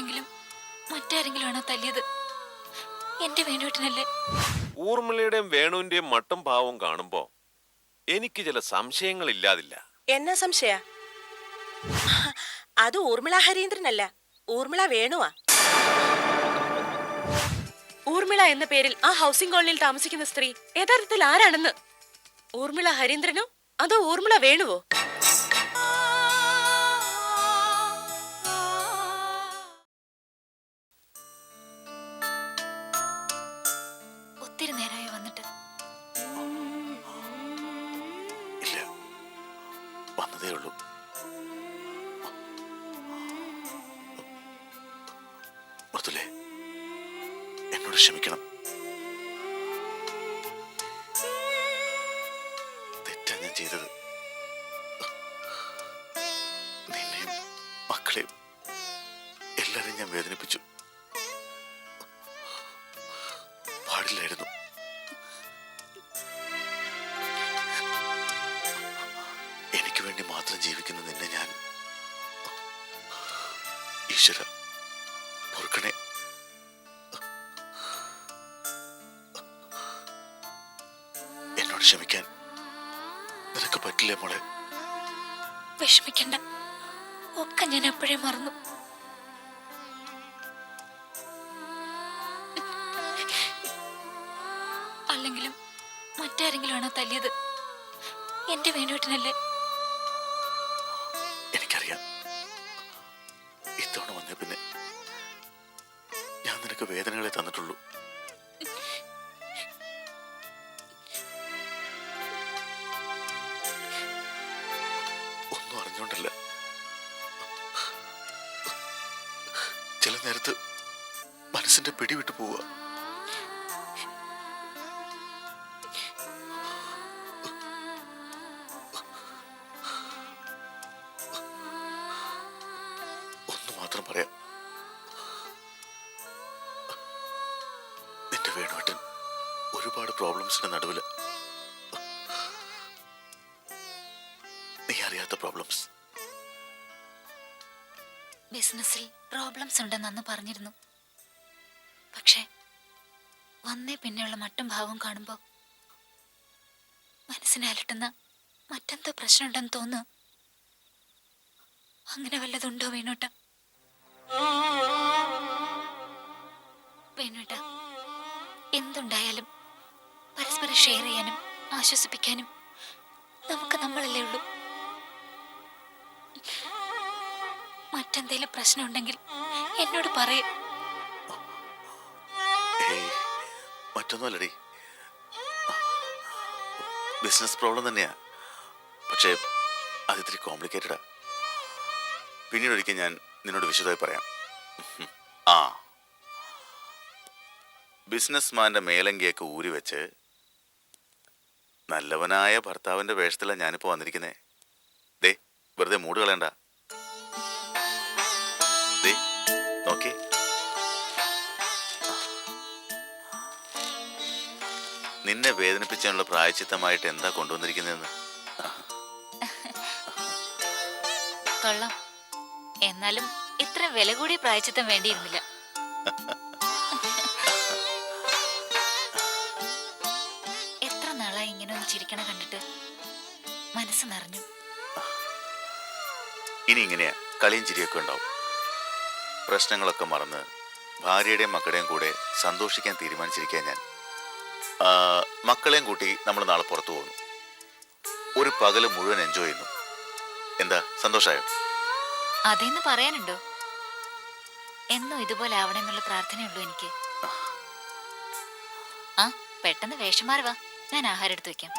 അല്ലെങ്കിലും മറ്റാരെങ്കിലും ആണോ തല്ലിയത്? എന്റെ വേണുവേട്ടനല്ലേ? ഊർമിളയുടെയും വേണുവിന്റെയും മട്ടും ഭാവവും കാണുമ്പോ എനിക്ക് ചില സംശയങ്ങൾ ഇല്ലാതില്ല എന്നാ സംശയ? അത് ഊർമിള ഹരീന്ദ്രനല്ല. ഊർമിള വേണുവാ. ഊർമിള എന്ന പേരിൽ ആ ഹൗസിംഗ് കോളനിയിൽ താമസിക്കുന്ന സ്ത്രീ യഥാർത്ഥത്തിൽ ആരാണെന്ന്? ഊർമിള ഹരീന്ദ്രനോ? അതോ ഊർമിള വേണുവോ? ഉള്ളൂ. മൃദുലേ എന്നോട് ക്ഷമിക്കണം. മാത്രം ജീവിക്കുന്ന നിന്നെ ഞാൻ. ഈശ്വര പൊറുക്കണേ. എന്നോട് ക്ഷമിക്കാൻ നിനക്ക് പറ്റില്ലേ മോളെ? വിഷമിക്കണ്ട. ഒക്കെ ഞാൻ എപ്പോഴേ മറന്നു. അല്ലെങ്കിലും മറ്റാരെങ്കിലും ആണോ തല്ലിയത്? എന്റെ വേണുവേട്ടനല്ലേ? ഞാൻ നിനക്ക് വേദനകളെ തന്നിട്ടുള്ളൂ. അറിയാത്ത പ്രോബ്ലംസ് ബിസിനസ്സിൽ പ്രോബ്ലംസ് ഉണ്ടെന്ന് അന്ന് പറഞ്ഞിരുന്നു. പക്ഷേ വന്നേ പിന്നെയുള്ള മറ്റും ഭാവം കാണുമ്പോൾ മനസ്സിനെ അലട്ടുന്ന മറ്റെന്തോ പ്രശ്നമുണ്ടെന്ന് തോന്നുന്നു. അങ്ങനെ വല്ലതുണ്ടോ വേണോട്ട? വേണോട്ട എന്തുണ്ടായാലും പരസ്പരം ഷെയർ ചെയ്യാനും ആശ്വസിപ്പിക്കാനും നമുക്ക് നമ്മളല്ലേ ഉള്ളൂ. മറ്റെന്തേലും പ്രശ്നമുണ്ടെങ്കിൽ എന്നോട് പറയും. മറ്റൊന്നുമല്ലടി. ബിസിനസ് പ്രോബ്ലം തന്നെയാ. പക്ഷേ അതിത്തിരി കോംപ്ലിക്കേറ്റഡാ. പിന്നീട് ഒരിക്കൽ ഞാൻ നിന്നോട് വിശദമായി പറയാം. ആ. ബിസിനസ്മാന്റെ മേലങ്കിയൊക്കെ ഊരി വെച്ച് നല്ലവനായ ഭർത്താവിന്റെ വേഷത്തിലാണ് ഞാനിപ്പോ വന്നിരിക്കുന്നേ. ദേ വെറുതെ മൂട് കളയണ്ട. ദേ നോക്കേ നിന്നെ വേദനിപ്പിച്ചാനുള്ള പ്രായച്ചിത്തമായിട്ട് എന്താ കൊണ്ടുവന്നിരിക്കുന്നതെന്ന്? കൊള്ളാം. എന്നാലും ഇത്ര വില കൂടിയ പ്രായച്ചിത്തം വേണ്ടിയിരുന്നില്ല. ഇനി ഇങ്ങനെയാ കളിയും ചിരിയൊക്കെ ഉണ്ടാവും. പ്രശ്നങ്ങളൊക്കെ മറന്ന് ഭാര്യയുടെയും മക്കളുടെയും കൂടെ സന്തോഷിക്കാൻ തീരുമാനിച്ചിരിക്കാൻ ഞാൻ. മക്കളെയും കൂട്ടി നമ്മൾ നാളെ പുറത്തു പോകുന്നു. ഒരു പകൽ മുഴുവൻ എൻജോയ് ചെയ്യുന്നു. എന്താ സന്തോഷായോ അതേന്ന് പറയാനുണ്ടോ? എന്നും ഇതുപോലെ ആവണമെന്നുള്ള പ്രാർത്ഥനയുള്ളൂ എനിക്ക്. ആ പെട്ടെന്ന് വേഷം മാറി വാ. ഞാൻ ആഹാരം എടുത്തു വെക്കാം.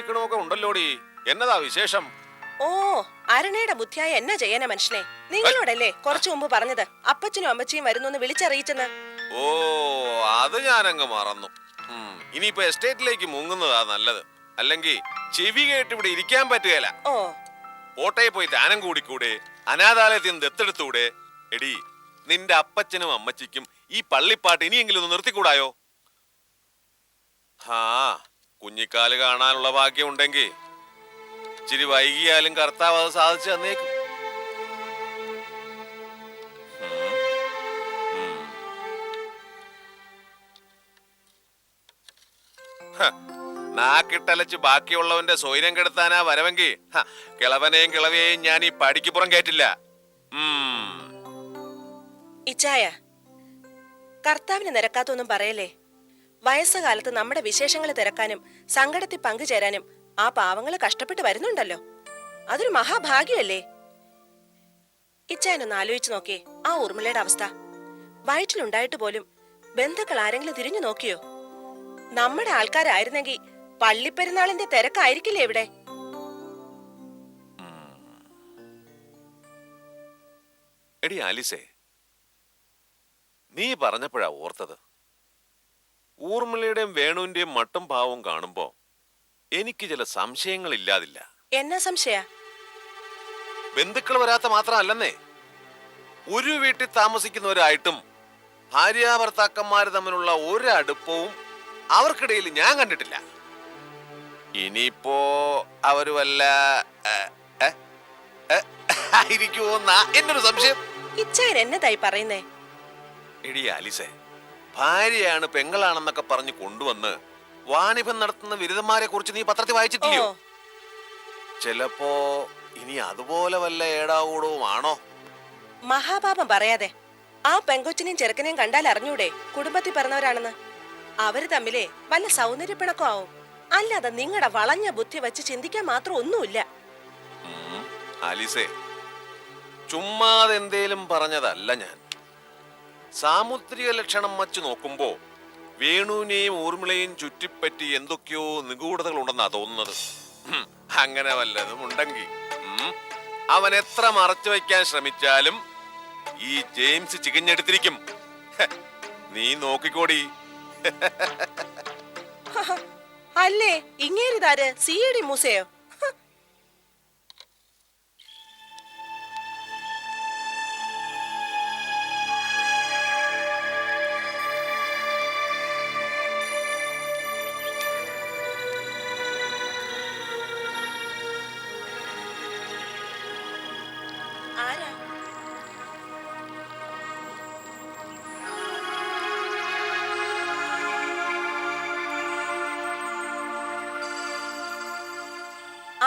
ചിക്കനും ഉണ്ടല്ലോടി. എന്നതാ വിശേഷം? ഓ അരണയുടെ ബുദ്ധിയായ എന്നാ ചെയ്യാനാ മനുഷ്യനെ? നിങ്ങളോടല്ലേ കുറച്ചു മുമ്പ് പറഞ്ഞത്? അപ്പച്ചനും അമ്മച്ചിയും വരുന്നു വിളിച്ചറിയിച്ചെന്ന്. ഓ അത് ഞാനങ്ങ് മറന്നു. ഇനിയിപ്പോ എസ്റ്റേറ്റിലേക്ക് മുങ്ങുന്നതാ നല്ലത്. അല്ലെങ്കിൽ ചെവി കേട്ട് ഇവിടെ ഇരിക്കാൻ പറ്റുകയില്ല ഓ. ഓട്ടയിൽ പോയി ദാനം കൂടിക്കൂടെ അനാഥാലയത്തിൽ നിന്ന് ദത്തെടുത്തൂടെ. എടി നിന്റെ അപ്പച്ചനും അമ്മച്ചിക്കും ഈ പള്ളിപ്പാട്ട് ഇനിയെങ്കിലും ഒന്ന് നിർത്തിക്കൂടായോ? ഹാ. കുഞ്ഞിക്കാൽ കാണാനുള്ള ഭാഗ്യം ഉണ്ടെങ്കിൽ ഇച്ചിരി വൈകിയാലും കർത്താവ് അത് സാധിച്ചു തന്നേക്കും. നാക്കിട്ടലച്ച് ബാക്കിയുള്ളവന്റെ സ്വൈരം കെടുത്താനാ വരവെങ്കിൽ കിളവനെയും കിളവിയെയും ഞാൻ ഈ പടിക്കുപുറം കേട്ടില്ല. ഇച്ചായ കർത്താവിന് നിരക്കാത്തൊന്നും പറയല്ലേ? വയസ്സുകാലത്ത് നമ്മുടെ വിശേഷങ്ങൾ തിരക്കാനും സങ്കടത്തിൽ പങ്കുചേരാനും ആ പാവങ്ങൾ കഷ്ടപ്പെട്ട് വരുന്നുണ്ടല്ലോ. അതൊരു മഹാഭാഗ്യമല്ലേ? ഇച്ചായനൊന്ന് ആലോചിച്ചു നോക്കിയേ ആ ഊർമിളയുടെ അവസ്ഥ. വയറ്റിലുണ്ടായിട്ട് പോലും ബന്ധുക്കൾ ആരെങ്കിലും തിരിഞ്ഞു നോക്കിയോ? നമ്മുടെ ആൾക്കാരായിരുന്നെങ്കിൽ പള്ളിപ്പെരുന്നാളിന്റെ തിരക്കായിരിക്കില്ലേ ഇവിടെ? എടി ആലിസേ നീ പറഞ്ഞപ്പോഴാ ഓർത്തത്. ഊർമിളയുടെയും വേണുവിന്റെയും മട്ടും ഭാവവും കാണുമ്പോ എനിക്ക് ചില സംശയങ്ങൾ ഇല്ലാതില്ല എന്നാ സംശയ? ബന്ധുക്കൾ വരാത്ത മാത്രമല്ലെന്നേ. ഒരു വീട്ടിൽ താമസിക്കുന്നവരായിട്ടും ഭാര്യ ഭർത്താക്കന്മാര് തമ്മിലുള്ള ഒരു അടുപ്പവും അവർക്കിടയിൽ ഞാൻ കണ്ടിട്ടില്ല. ഇനിയിപ്പോ അവർ വല്ല ആയിരിക്കുമോന്നാ എന്നൊരു സംശയം. ഇച്ചായൻ എന്നതായി പറയുന്നേ? എടി ആലിസെ ഭാര്യയാണ് പെങ്ങളാണെന്നൊക്കെ പറഞ്ഞ് കൊണ്ടുവന്ന് വാണിഭം നടത്തുന്ന ബിരുദന്മാരെ കുറിച്ച് നീ പത്രത്തിൽ വായിച്ചിട്ടില്ലയോ? ചിലപ്പോ ഇനി അതുപോലെ വല്ല ഏടാകൂടവും ആണോ മഹാപാപം പറയാതെ. ആ പെങ്കൊച്ചിനെയും ചെറുക്കനെയും കണ്ടാൽ അറിഞ്ഞൂടെ കുടുംബത്തിൽ പിറന്നവരാണെന്ന്? അവർ തമ്മിലെ വല്ല സൗന്ദര്യപ്പിണക്കോ ആവും. അല്ലാതെ നിങ്ങളുടെ വളഞ്ഞ ബുദ്ധി വെച്ച് ചിന്തിക്കാൻ മാത്രം ഒന്നുമില്ല. ചുമ്മാതെന്തേലും ആലിസേ പറഞ്ഞതല്ല ഞാൻ. സാമുദ്രിക ലക്ഷണം വച്ച് നോക്കുമ്പോൾ വേണുവിനെയും ഊർമിളയും ചുറ്റിപ്പറ്റി എന്തൊക്കെയോ നിഗൂഢതകൾ ഉണ്ടെന്നാ തോന്നുന്നത് അങ്ങനെ വല്ലതും ഉണ്ടെങ്കിൽ അവൻ എത്ര മറച്ചു വയ്ക്കാൻ ശ്രമിച്ചാലും ഈ ജെയിംസ് ചികഞ്ഞെടുത്തിരിക്കും. നീ നോക്കിക്കോടി. അല്ലേ ഇങ്ങേരിതാര് സി ഡി മൂസയോ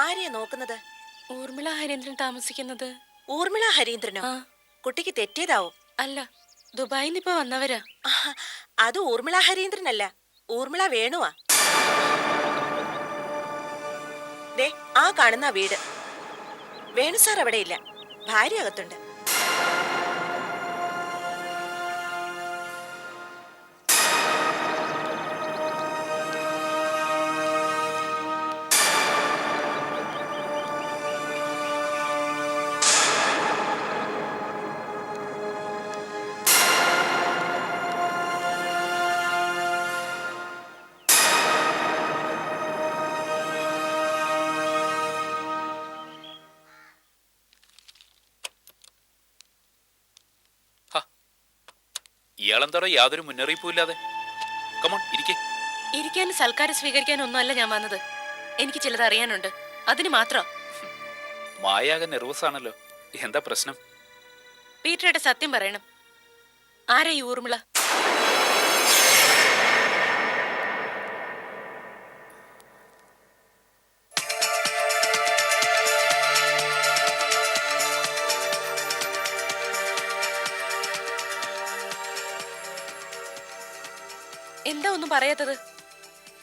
ആരെയാ നോക്കുന്നത്? ഊർമിള ഹരീന്ദ്രൻ താമസിക്കുന്നത്. ഊർമിള ഹരീന്ദ്രനോ? കുട്ടിക്ക് തെറ്റിയതാവും? അല്ല ദുബായിൽ ഇപ്പൊ വന്നവരാ അത് ഊർമിള ഹരീന്ദ്രനല്ല. ഊർമിള വേണുവാ. ദേ ആ കാണുന്ന വീട്. വേണു സാർ അവിടെ ഇല്ല ഭാര്യ അകത്തുണ്ട്. ഇയാളെന്താടോ യാതൊരു മുന്നറിയിപ്പും ഇല്ലാതെ? കമോൺ ഇരിക്കേ. ഇരിക്കാനും സൽക്കാരം സ്വീകരിക്കാനും ഒന്നുമല്ല ഞാൻ വന്നത്. എനിക്ക് ചിലത് അറിയാനുണ്ട്. അതിന് മാത്രം. മായാകെ നെർവസ് ആണല്ലോ. എന്താ പ്രശ്നം? പീറ്ററുടെ സത്യം പറയണം. ആരാ ഈ ഊർമിള? പറയാത്തത്?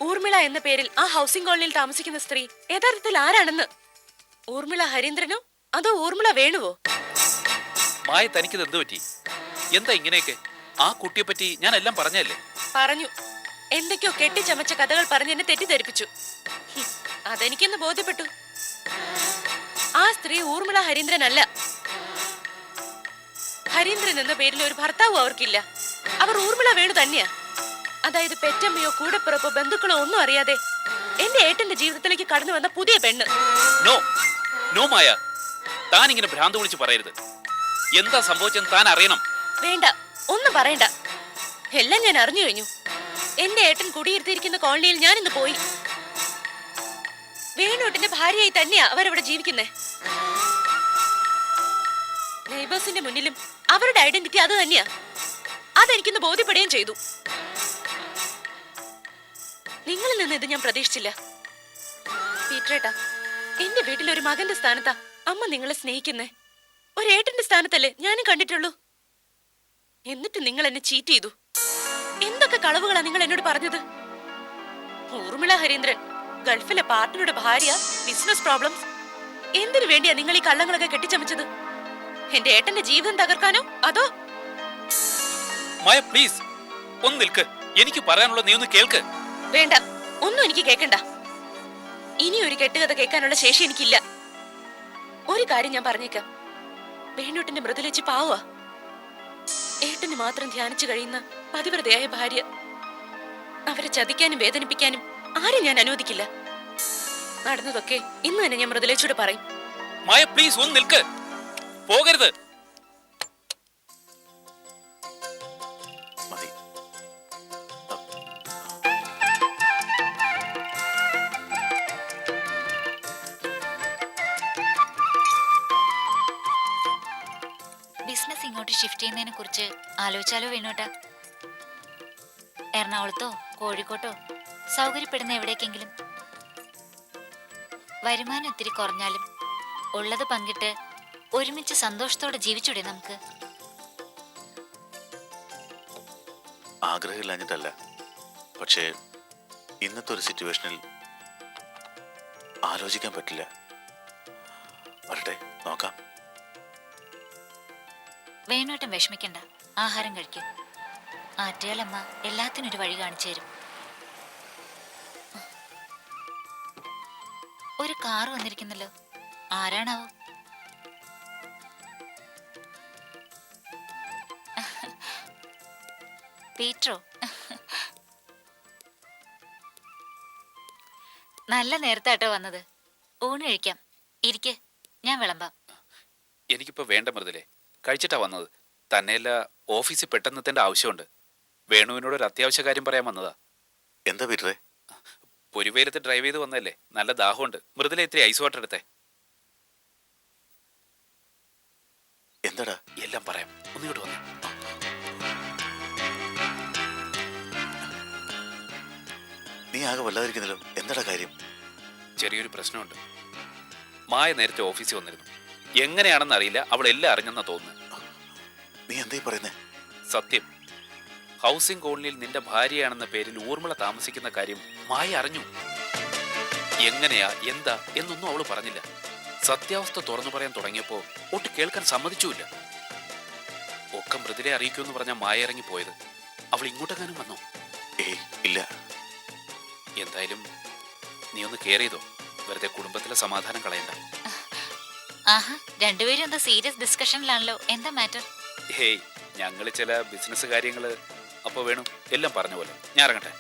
ഊർമിള എന്ന പേരിൽ ആ ഹൗസിംഗ് കോളനിയിൽ താമസിക്കുന്ന സ്ത്രീ യഥാർത്ഥത്തിൽ ആരാണെന്ന്? ഊർമിള ഹരീന്ദ്രനോ? അതോ ഊർമിള വേണുവോ? മായ തനിക്ക് എന്ത് പറ്റി? എന്താ ഇങ്ങനെയൊക്കെ? ആ കുട്ടിയെ പറ്റി ഞാൻ എല്ലാം പറഞ്ഞല്ലേ? പറഞ്ഞു. എന്തൊക്കെയോ കെട്ടിച്ചമച്ച കഥകൾ പറഞ്ഞ് എന്നെ തെറ്റിദ്ധരിപ്പിച്ചു. ഹും, അതെനിക്കൊന്ന് ബോധ്യപ്പെട്ടു. ആ സ്ത്രീ ഊർമിള ഹരീന്ദ്രനല്ല. ഹരീന്ദ്രൻ എന്ന പേരിൽ ഒരു ഭർത്താവും അവർക്കില്ല. അവർ ഊർമിള വേണു തന്നെയാ. അതായത് പെറ്റമ്മയോ കൂടെപ്പിറപ്പോ ബന്ധുക്കളോ ഒന്നും അറിയാതെ എന്റെ ഏട്ടന്റെ ജീവിതത്തിലേക്ക് കടന്നു വന്ന പുതിയ പെണ്ണ്. No no Maya. താൻ ഇങ്ങനെ ഭ്രാന്ത് വിളിച്ച് പറയരുത്. എന്താ സംഭവിച്ചെന്ന് താൻ അറിയണം. വേണ്ട ഒന്നും പറയണ്ട. എല്ലാം ഞാൻ അറിഞ്ഞു കഴിഞ്ഞു. എന്റെ ഏട്ടൻ കുടിയിരുത്തിയിരിക്കുന്ന കോളനിയിൽ ഞാൻ ഇന്ന് പോയി. വേണുട്ടിന്റെ ഭാര്യയായി തന്നെയാ അവരവിടെ ജീവിക്കുന്നേ. നെയ്ബേഴ്സിന്റെ മുന്നിലും അവരുടെ ഐഡന്റിറ്റി അത് തന്നെയാ. അതെനിക്കിന്ന് ബോധ്യപ്പെടുകയും ചെയ്തു. നിങ്ങളിൽ നിന്ന് ഇത് ഞാൻ പ്രതീക്ഷിച്ചില്ല. പീറ്ററേട്ടാ എന്റെ വീട്ടിൽ ഒരു മകന്റെ സ്ഥാനത്താ അമ്മ നിങ്ങളെ സ്നേഹിക്കുന്നേ. ഒരു ഏട്ടന്റെ സ്ഥാനത്തല്ലേ ഞാനും കണ്ടിട്ടുള്ളൂ. എന്നിട്ട് നിങ്ങൾ എന്നെ ചീറ്റ് ചെയ്തു. എന്തൊക്കെ കളവുകളാ നിങ്ങൾ എന്നോട് പറഞ്ഞത്? ഊർമിള ഹരീന്ദ്രൻ ഗൾഫിലെ പാർട്ടിയുടെ ഭാര്യ ബിസിനസ് പ്രോബ്ലംസ് എന്തിനു വേണ്ടിയാ നിങ്ങൾ ഈ കള്ളങ്ങളൊക്കെ കെട്ടിച്ചമച്ചത്? എന്റെ ഏട്ടന്റെ ജീവിതം തകർക്കാനോ? അതോ? മായ പ്ലീസ് ഒന്ന് നിൽക്ക്. എനിക്ക് പറയാനുള്ള നീ ഒന്ന് കേൾക്ക്. വേണ്ട ഒന്നും എനിക്ക് കേക്കണ്ട. ഇനി ഒരു കെട്ടുകഥ കേൾക്കാനുള്ള ശേഷി എനിക്കില്ല. ഒരു കാര്യം ഞാൻ പറഞ്ഞേക്കാം. വേണുട്ടിന്റെ മൃദുലേച്ചി പാവുക ഏട്ടന് മാത്രം ധ്യാനിച്ചു കഴിയുന്ന പതിവ്രതയായ ഭാര്യ. അവരെ ചതിക്കാനും വേദനിപ്പിക്കാനും ആരും ഞാൻ അനുവദിക്കില്ല. നടന്നതൊക്കെ ഇന്ന് തന്നെ ഞാൻ മൃദുലേച്ചിയോട് പറയും. പോകരുത്. ബിസിനസ് ഇങ്ങോട്ട് ഷിഫ്റ്റ് ചെയ്യുന്നതിനെ കുറിച്ച് ആലോചിച്ചാലോ വേണോട്ടാ? എറണാകുളത്തോ കോഴിക്കോട്ടോ സൗകര്യപ്പെടുന്ന എവിടേക്കെങ്കിലും? വരുമാനം ഇത്തിരി കുറഞ്ഞാലും ഉള്ളത് പങ്കിട്ട് ഒരുമിച്ച് സന്തോഷത്തോടെ ജീവിച്ചൂടെ നമുക്ക്? ആഗ്രഹമില്ലാഞ്ഞിട്ടല്ല പക്ഷേ ഇന്നത്തെ ഒരു സിറ്റുവേഷനിൽ ആലോചിക്കാൻ പറ്റില്ല. വരട്ടെ നോക്കാം. വേണോട്ടം വിഷമിക്കണ്ട. ആഹാരം കഴിക്കും. ആറ്റുകളമ്മ എല്ലാത്തിനും ഒരു വഴി കാണിച്ചു തരും. ഒരു കാറ് വന്നിരിക്കുന്നല്ലോ. ആരാണാവോ? പീറ്ററോ? നല്ല നേരത്താട്ടോ വന്നത്. ഊണ് കഴിക്കാം. ഇരിക്കെ. ഞാൻ വിളമ്പാം. എനിക്കിപ്പോ വേണ്ട മൃദുലേ. കഴിച്ചിട്ടാ വന്നത്. തന്നെയല്ല ഓഫീസിൽ പെട്ടെന്നെത്തേണ്ട ആവശ്യമുണ്ട്. വേണുവിനോട് ഒരു അത്യാവശ്യ കാര്യം പറയാൻ വന്നതാ. എന്താ പീറ്ററെ? പൊരുവേലത്ത് ഡ്രൈവ് ചെയ്ത് വന്നതല്ലേ. നല്ല ദാഹമുണ്ട്. മൃദുല ഇത്തിരി ഐസ് വാട്ടർ എടുത്തേ. എന്താടാ? എല്ലാം പറയാം. ഒന്നിങ്ങോട്ട് വന്നു. നീ ആകെ വല്ലാതിരിക്കുന്നല്ലോ. എന്താടാ കാര്യം? ചെറിയൊരു പ്രശ്നമുണ്ട്. മായ നേരത്തെ ഓഫീസിൽ വന്നിരുന്നു. എങ്ങനെയാണെന്ന് അറിയില്ല. അവൾ എല്ലാം അറിഞ്ഞെന്നാ തോന്നുന്നു. നീ എന്തേ പറയുന്നേ? സത്യം. ഹൗസിംഗ് കോളനിയിൽ നിന്റെ ഭാര്യയാണെന്ന പേരിൽ ഊർമിള താമസിക്കുന്ന കാര്യം മായ അറിഞ്ഞു. എങ്ങനെയാ എന്താ എന്നൊന്നും അവൾ പറഞ്ഞില്ല. സത്യാവസ്ഥ തുറന്നു പറയാൻ തുടങ്ങിയപ്പോ ഒട്ട് കേൾക്കാൻ സമ്മതിച്ചുമില്ല. ഒക്കെ അറിയിക്കൂ എന്ന് പറഞ്ഞ മായ ഇറങ്ങി പോയത്. അവൾ ഇങ്ങോട്ടെങ്ങാനും വന്നോ? ഏയ് ഇല്ല. എന്തായാലും നീ ഒന്ന് കെയർ ചെയ്തോ വെറുതെ കുടുംബത്തിലെ സമാധാനം കളയണ്ട. ആഹാ രണ്ടുപേരും സീരിയസ് ഡിസ്കഷനിലാണല്ലോ എന്താ മാറ്റർ ഹേയ് ഞങ്ങൾ ചില ബിസിനസ് കാര്യങ്ങൾ അപ്പൊ വേണം എല്ലാം പറഞ്ഞ പോലെ. ഞാൻ ഇറങ്ങട്ടെ.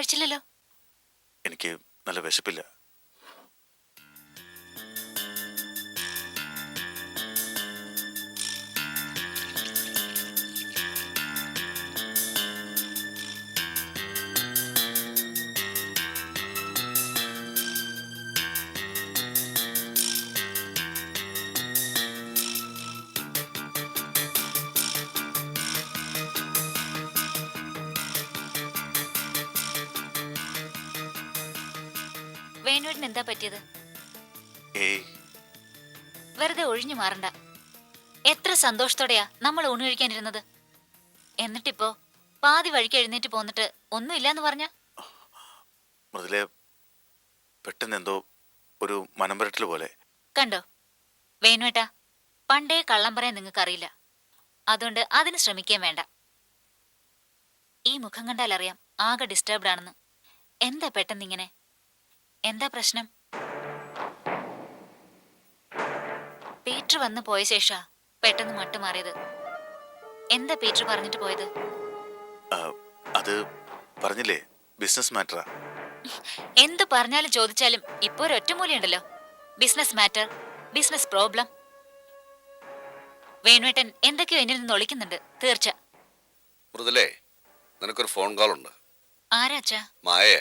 കഴിച്ചില്ലല്ലോ. എനിക്ക് നല്ല വിശപ്പില്ല. വേണുവിന് എന്താ പറ്റിയത് വെറുതെ ഒഴിഞ്ഞു മാറണ്ട. എത്ര സന്തോഷത്തോടെയാ നമ്മൾ ഊണ് കഴിക്കാനിരുന്നത്? എന്നിട്ടിപ്പോ പാതി വഴിക്ക് എഴുന്നേറ്റ് പോന്നിട്ട് ഒന്നുമില്ലാന്ന് പറഞ്ഞ? മൃദുലെ പെട്ടെന്ന് എന്തോ ഒരു മനംപരട്ടൽ പോലെ. കണ്ടോ? വേണുവേട്ടാ പണ്ടേ കള്ളം പറയാൻ നിങ്ങൾക്ക് അറിയില്ല അതുകൊണ്ട് അതിന് ശ്രമിക്കാൻ വേണ്ട. ഈ മുഖം കണ്ടാൽ അറിയാം ആകെ ഡിസ്റ്റർബ്ഡ് ആണെന്ന്. എന്താ പെട്ടെന്ന് ഇങ്ങനെ എന്താ പ്രശ്നം? പീറ്റർ വന്ന് പോയ ശേഷാ പെട്ടെന്ന് മട്ടുമാറിയത് എന്താ പീറ്റർ പറഞ്ഞിട്ട് പോയത്? ആ, അത് പറഞ്ഞില്ലേ? ബിസിനസ് മാറ്ററാ എന്ത് പറഞ്ഞാലും ചോദിച്ചാലും ഇപ്പൊ ഒരു ഒറ്റമൂലിയുണ്ടല്ലോ. ബിസിനസ് മാറ്റർ ബിസിനസ് പ്രോബ്ലം വേണുവേട്ടൻ എന്തൊക്കെയോ എന്നിൽ നിന്ന് ഒളിക്കുന്നുണ്ട്. തീർച്ച. മൃദുലേ നിനക്കൊരു ഫോൺ കോൾ ഉണ്ട്. ആരാച്ചാ? മായേ